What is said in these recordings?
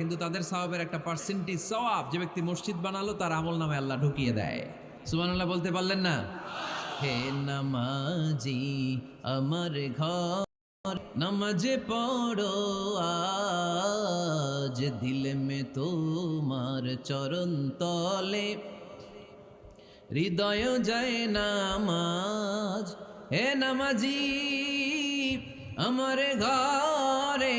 কিন্তু তাদের সওয়াবের একটা পার্সেন্টেজ সওয়াব যে ব্যক্তি মসজিদ বানালো, তার আমল নামে আল্লাহ ঢুকিয়ে দেয়। সুবহানাল্লাহ বলতে পারলেন না? হে নামাজি, আমার ঘর, নামাজে পড়ো, আজ দিল মে তোমার চরণ তলে। হৃদয় যায় নামাজ, হে নামাজি, আমার ঘরে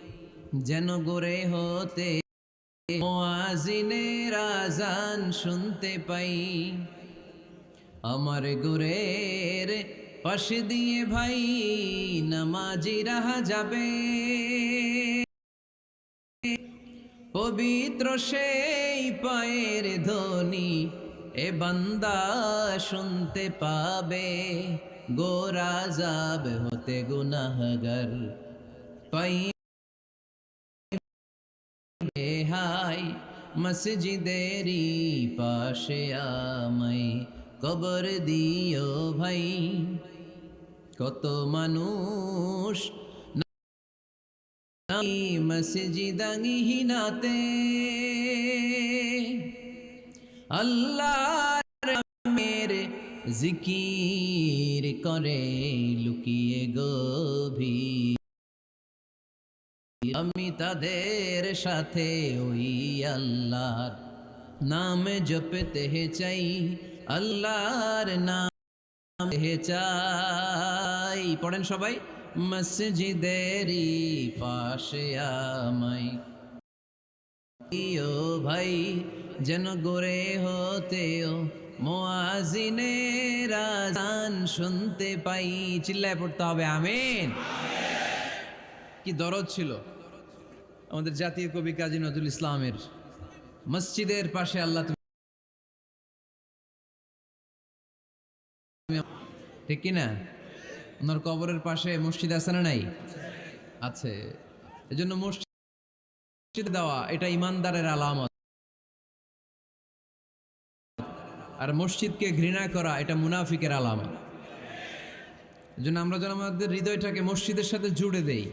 যেন গোরে হতে মোয়াজিনের আজান শুনতে পাই। আমার গোরের পাশে দিয়ে ভাই নামাজি রাহা যাবে। পবিত্র সেই পায়ের ধ্বনি এ বান্দা শুনতে পাবে। গোরা যাব হতে গুনাহগার। পাই হাই মসজিদেরি পাশে আমায় কবর দিও ভাই। কত মানুষ মসজিদাঙ্গিহীনাতে আল্লাহ মেরে জিকির করে লুকিয়ে গভীর আমি তাদের সাথে ওই আল্লাহর নাম জপতে চাই, আল্লাহর নাম হে চাই। পড়েন সবাই, মসজিদেরি পাশে আমাই ও ভাই, যেন গোরে হতেও মোয়াজিনের আজান শুনতে পাই। চিল্লায় পড়তে হবে, আমিন। কি দরদ ছিল? আমাদের জাতীয় কবি কাজী নজরুল ইসলামের মসজিদের পাশে আল্লাহ ঠিক কিনা ওনার কবরের পাশে মসজিদ আছে না নাই? আছে। এজন্য মসজিদ দেওয়া এটা ইমানদারের আলামত। আর মসজিদকে ঘৃণা করা এটা মুনাফিকের আলামত। এজন্য আমরা যেন আমাদের হৃদয়টাকে মসজিদের সাথে জুড়ে দেই।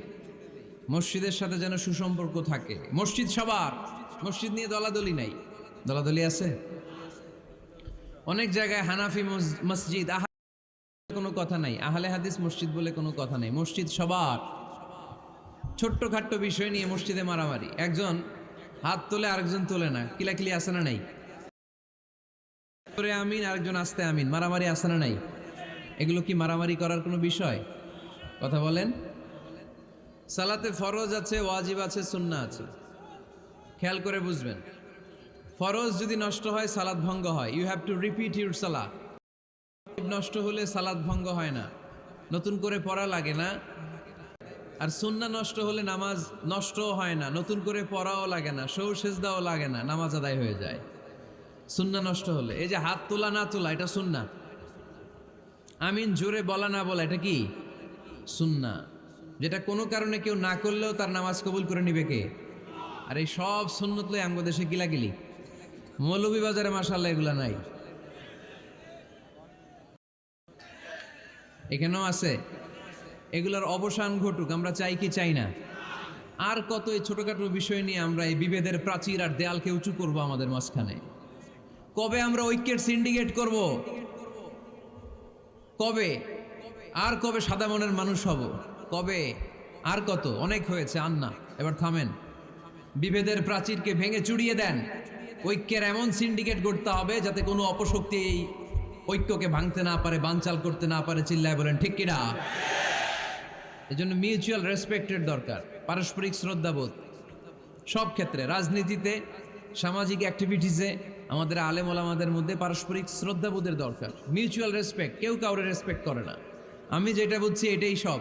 মসজিদের সাথে যেন সুসম্পর্ক থাকে। মসজিদ সবার। মসজিদ নিয়ে দলাদলি নাই। দলাদলি আছে? অনেক জায়গায় হানাফি মসজিদ, আহা কোনো কথা নাই। আহলে হাদিস মসজিদ বলে কোনো কথা নাই। মসজিদ সবার। ছোট্ট খাট্ট বিষয় নিয়ে মসজিদে মারামারি। একজন হাত তোলে, আরেকজন তোলে না। কিলাকিলি আসে না নাই? আমিন, আরেকজন আসতে আমিন। মারামারি আসে না নাই? এগুলো কি মারামারি করার কোনো বিষয়? কথা বলেন। সালাতে ফরজ আছে, ওয়াজিব আছে সুন্না আছে। খেয়াল করে বুঝবেন। ফরজ যদি নষ্ট হয় সালাদ ভঙ্গ হয়। You have to repeat your সালা নষ্ট হলে সালাদ ভঙ্গ হয় না। নতুন করে পড়া লাগে না। আর সুন্না নষ্ট হলে নামাজ নষ্টও হয় না। নতুন করে পড়াও লাগে না। সৌ সেজদাও লাগে না। নামাজ আদায় হয়ে যায়। সুন্না নষ্ট হলে। এই যে হাত তোলা না তোলা, এটা সুন্না আমিন জোরে বলা না বলা, এটা কি? সুন্না যেটা কোনো কারণে কেউ না করলেও তার নামাজ কবুল করে নিবে কে? আর এই সব সুন্নত লই আমগো দেশে গিলাগিলি। মৌলভী বাজারে মাসাল্লাহ এগুলা নাই। এখানেও আছে। এগুলোর অবসান ঘটুক, আমরা চাই কি চাই না। আর কত এই ছোটখাটো বিষয় নিয়ে আমরা এই বিভেদের প্রাচীর আর দেয়ালকে উঁচু করব আমাদের মাঝখানে। কবে আমরা ঐক্যের সিন্ডিকেট করব? কবে? আর কবে সাদা মনের মানুষ হব? কবে? আর কত? অনেক হয়েছে, আন্না। এবার থামেন। বিভেদের প্রাচীরকে ভেঙে চুড়িয়ে দেন। ঐক্যের এমন সিন্ডিকেট করতে হবে যাতে কোনো অপশক্তি এই ঐক্যকে ভাঙতে না পারে, বানচাল করতে না পারে, চিল্লায় বলেন, ঠিক কিনা? এজন্য মিউচুয়াল রেসপেক্টের দরকার, পারস্পরিক শ্রদ্ধাবোধ। সব ক্ষেত্রে, রাজনীতিতে, সামাজিক অ্যাক্টিভিটিসে আমাদের আলেম ওলামাদের মধ্যে পারস্পরিক শ্রদ্ধাবোধের দরকার। মিউচুয়াল রেসপেক্ট কেউ কাউরে রেসপেক্ট করে না। আমি যেটা বুঝছি, এটাই সব।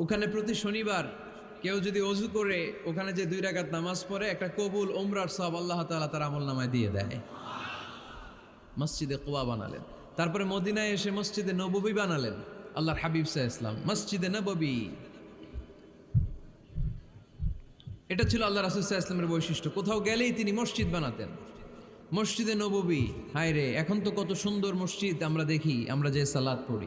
ওখানে প্রতি শনিবার কেউ যদি অজু করে, ওখানে যে দুই রাকাত নামাজ পড়ে, একটা কবুল ওমরার সব আল্লাহ তাআলা তার আমল নামায় দিয়ে দেয়। মসজিদে কোয়া বানালেন। তারপরে মদিনায় এসে মসজিদে নববী বানালেন। আল্লাহর হাবিব সাহা ইসলাম মসজিদে নববী। এটা ছিল আল্লাহ রাসুল সাহা ইসলামের বৈশিষ্ট্য। কোথাও গেলেই তিনি মসজিদ বানাতেন। মসজিদে নববী হায় রে এখন তো কত সুন্দর মসজিদ আমরা দেখি, আমরা যে সালাদ পড়ি।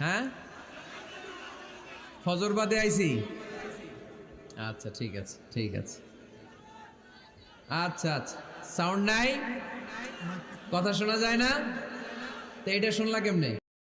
হ্যাঁ? ফজর বাদে আইসি আচ্ছা ঠিক আছে ঠিক আছে। আচ্ছা আচ্ছা। সাউন্ড নাই? কথা শোনা যায় না? তো এটা শুনলা কেমনে?